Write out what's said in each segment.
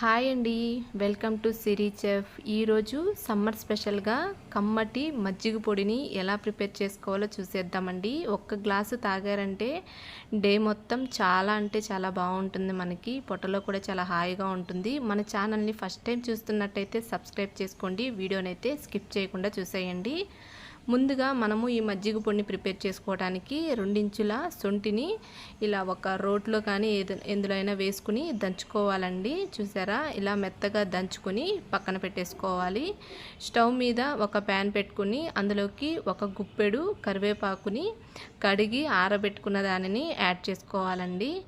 Hi అండి. Welcome to Siri chef. ఈరోజు summer స్పెషల్గా కమ్మటి మజ్జిగ పొడిని ఎలా ప్రిపేర్ చేసుకోవాలో చూసేద్దామండి. ఒక్క గ్లాసు తాగారంటే డే మొత్తం చాలా అంటే చాలా బాగుంటుంది మనకి. పొట్టలో కూడా చాలా హాయిగా ఉంటుంది. మన ఛానల్ని ఫస్ట్ టైం చూస్తున్నట్టయితే సబ్స్క్రైబ్ చేసుకోండి. వీడియోనైతే స్కిప్ చేయకుండా చూసేయండి. ముందుగా మనము ఈ మజ్జిగ పొడిని ప్రిపేర్ చేసుకోవడానికి రెండించుల సొంటిని ఇలా ఒక రోట్లో కానీ ఏది ఎందులో అయినా వేసుకుని దంచుకోవాలండి. చూసారా? ఇలా మెత్తగా దంచుకొని పక్కన పెట్టేసుకోవాలి. స్టవ్ మీద ఒక ప్యాన్ పెట్టుకుని అందులోకి ఒక గుప్పెడు కరివేపాకుని కడిగి ఆరబెట్టుకున్న దానిని యాడ్ చేసుకోవాలండి.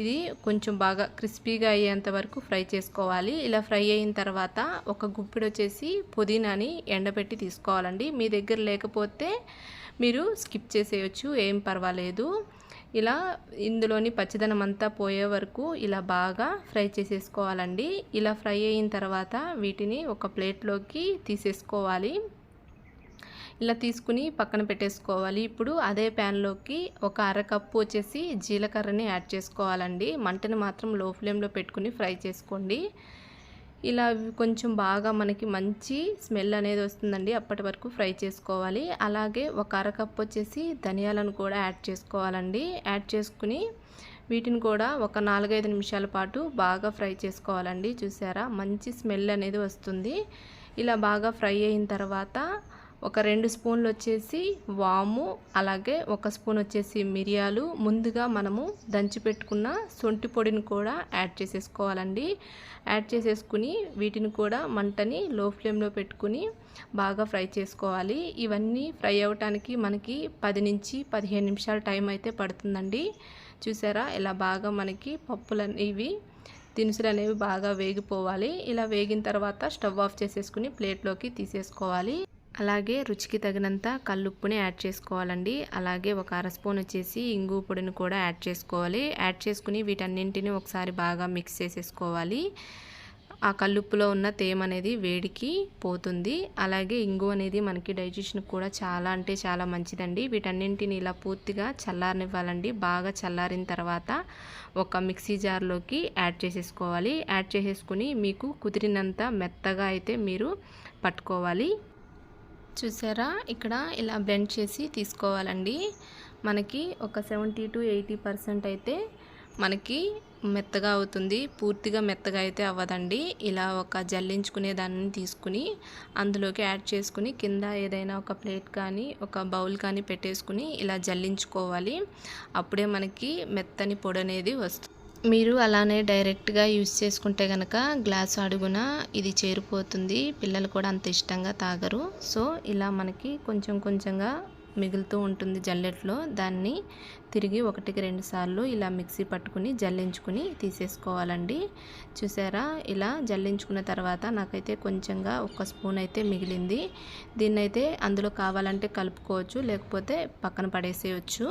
ఇది కొంచెం బాగా క్రిస్పీగా అయ్యేంత వరకు ఫ్రై చేసుకోవాలి. ఇలా ఫ్రై అయిన తర్వాత ఒక గుప్పిడి వచ్చేసి పుదీనాని ఎండబెట్టి తీసుకోవాలండి. మీ దగ్గర లేకపోతే మీరు స్కిప్ చేసేయచ్చు ఏం పర్వాలేదు. ఇలా ఇందులోని పచ్చిదనం అంతా పోయే వరకు ఇలా బాగా ఫ్రై చేసేసుకోవాలండి. ఇలా ఫ్రై అయిన తర్వాత వీటిని ఒక ప్లేట్లోకి తీసేసుకోవాలి. ఇలా తీసుకుని పక్కన పెట్టేసుకోవాలి. ఇప్పుడు అదే ప్యాన్లోకి ఒక అరకప్పు వచ్చేసి జీలకర్రని యాడ్ చేసుకోవాలండి. మంటని మాత్రం లో ఫ్లేమ్లో పెట్టుకుని ఫ్రై చేసుకోండి. ఇలా కొంచెం బాగా మనకి మంచి స్మెల్ అనేది వస్తుందండి. అప్పటి వరకు ఫ్రై చేసుకోవాలి. అలాగే ఒక అరకప్పు వచ్చేసి ధనియాలను కూడా యాడ్ చేసుకోవాలండి. యాడ్ చేసుకుని వీటిని కూడా ఒక నాలుగైదు నిమిషాల పాటు బాగా ఫ్రై చేసుకోవాలండి. చూసారా? మంచి స్మెల్ అనేది వస్తుంది. ఇలా బాగా ఫ్రై అయిన తర్వాత ఒక రెండు స్పూన్లు వచ్చేసి వాము అలాగే ఒక స్పూన్ వచ్చేసి మిరియాలు. ముందుగా మనము దంచి పెట్టుకున్న సొంటి పొడిని కూడా యాడ్ చేసేసుకోవాలండి. యాడ్ చేసేసుకుని వీటిని కూడా మంటని లో ఫ్లేమ్లో పెట్టుకుని బాగా ఫ్రై చేసుకోవాలి. ఇవన్నీ ఫ్రై అవ్వటానికి మనకి పది నుంచి పదిహేను నిమిషాల టైం అయితే పడుతుందండి. చూసారా? ఇలా బాగా మనకి పప్పులు ఇవి దినుసులు అనేవి బాగా వేగిపోవాలి. ఇలా వేగిన తర్వాత స్టవ్ ఆఫ్ చేసేసుకుని ప్లేట్లోకి తీసేసుకోవాలి. అలాగే రుచికి తగినంత కల్లుప్పుని యాడ్ చేసుకోవాలండి. అలాగే ఒక అర స్పూన్ వచ్చేసి ఇంగు పొడిని కూడా యాడ్ చేసుకోవాలి. యాడ్ చేసుకుని వీటన్నింటిని ఒకసారి బాగా మిక్స్ చేసేసుకోవాలి. ఆ కల్లుప్పులో ఉన్న తేమ అనేది వేడికి పోతుంది. అలాగే ఇంగు అనేది మనకి డైజెషన్కి కూడా చాలా అంటే చాలా మంచిదండి. వీటన్నింటిని ఇలా పూర్తిగా చల్లారనివ్వాలండి. బాగా చల్లారిన తర్వాత ఒక మిక్సీ జార్లోకి యాడ్ చేసేసుకోవాలి. యాడ్ చేసేసుకుని మీకు కుదిరినంత మెత్తగా అయితే మీరు పట్టుకోవాలి. చూసారా? ఇక్కడ ఇలా బ్లెండ్ చేసి తీసుకోవాలండి. మనకి ఒక సెవెంటీ టు ఎయిటీ పర్సెంట్ అయితే మనకి మెత్తగా అవుతుంది. పూర్తిగా మెత్తగా అయితే అవ్వదండి. ఇలా ఒక జల్లించుకునే దాన్ని తీసుకుని అందులోకి యాడ్ చేసుకుని కింద ఏదైనా ఒక ప్లేట్ కానీ ఒక బౌల్ కానీ పెట్టేసుకుని ఇలా జల్లించుకోవాలి. అప్పుడే మనకి మెత్తని పొడి అనేది వస్తుంది మీరు అలానే డైరెక్ట్గా యూజ్ చేసుకుంటే కనుక గ్లాస్ అడుగున ఇది చేరిపోతుంది. పిల్లలు కూడా అంత ఇష్టంగా తాగరు. సో ఇలా మనకి కొంచెం కొంచెంగా మిగులుతూ ఉంటుంది జల్లెట్లో. దాన్ని తిరిగి ఒకటికి రెండు సార్లు ఇలా మిక్సీ పట్టుకుని జల్లించుకుని తీసేసుకోవాలండి. చూసారా? ఇలా జల్లించుకున్న తర్వాత నాకైతే కొంచెంగా ఒక స్పూన్ అయితే మిగిలింది. దీన్నైతే అందులో కావాలంటే కలుపుకోవచ్చు లేకపోతే పక్కన పడేసేయచ్చు.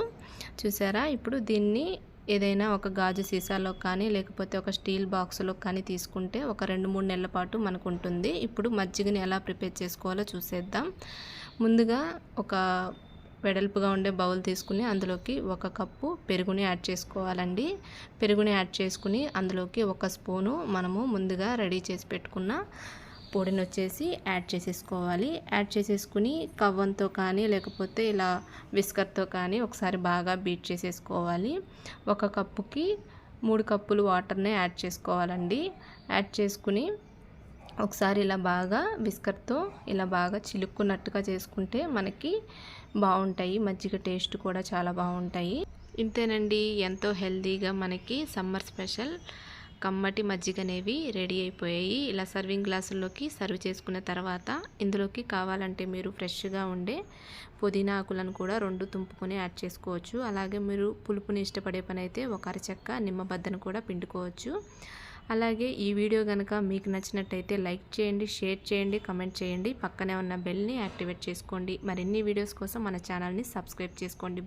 చూసారా? ఇప్పుడు దీన్ని ఏదైనా ఒక గాజు సీసాలో కానీ లేకపోతే ఒక స్టీల్ బాక్స్లో కానీ తీసుకుంటే ఒక రెండు మూడు నెలల పాటు మనకు ఉంటుంది ఇప్పుడు మజ్జిగని ఎలా ప్రిపేర్ చేసుకోవాలో చూసేద్దాం. ముందుగా ఒక వెడల్పుగా ఉండే బౌల్ తీసుకుని అందులోకి ఒక కప్పు పెరుగుని యాడ్ చేసుకోవాలండి. పెరుగుని యాడ్ చేసుకుని అందులోకి ఒక స్పూను మనము ముందుగా రెడీ చేసి పెట్టుకున్న పొడిని వచ్చేసి యాడ్ చేసేసుకోవాలి. యాడ్ చేసేసుకుని కవ్వంతో కానీ లేకపోతే ఇలా విస్కర్తో కానీ ఒకసారి బాగా బీట్ చేసేసుకోవాలి. ఒక కప్పుకి మూడు కప్పులు వాటర్ని యాడ్ చేసుకోవాలండి. యాడ్ చేసుకుని ఒకసారి ఇలా బాగా విస్కర్తో ఇలా బాగా చిలుక్కున్నట్టుగా చేసుకుంటే మనకి బాగుంటాయి. మజ్జిగ టేస్ట్ కూడా చాలా బాగుంటాయి. ఇంతేనండి. ఎంతో హెల్తీగా మనకి సమ్మర్ స్పెషల్. కమ్మటి మజ్జిగనేవి రెడీ అయిపోయాయి. ఇలా సర్వింగ్ గ్లాసుల్లోకి సర్వ్ చేసుకున్న తర్వాత ఇందులోకి కావాలంటే మీరు ఫ్రెష్గా ఉండే పుదీనా ఆకులను కూడా రెండు తుంపుకొని యాడ్ చేసుకోవచ్చు. అలాగే మీరు పులుపుని ఇష్టపడే పని అయితే ఒక అరచక్క నిమ్మబద్దను కూడా పిండుకోవచ్చు. అలాగే ఈ వీడియో కనుక మీకు నచ్చినట్టయితే లైక్ చేయండి షేర్ చేయండి కమెంట్ చేయండి. పక్కనే ఉన్న బెల్ని యాక్టివేట్ చేసుకోండి. మరిన్ని వీడియోస్ కోసం మన ఛానల్ని సబ్స్క్రైబ్ చేసుకోండి.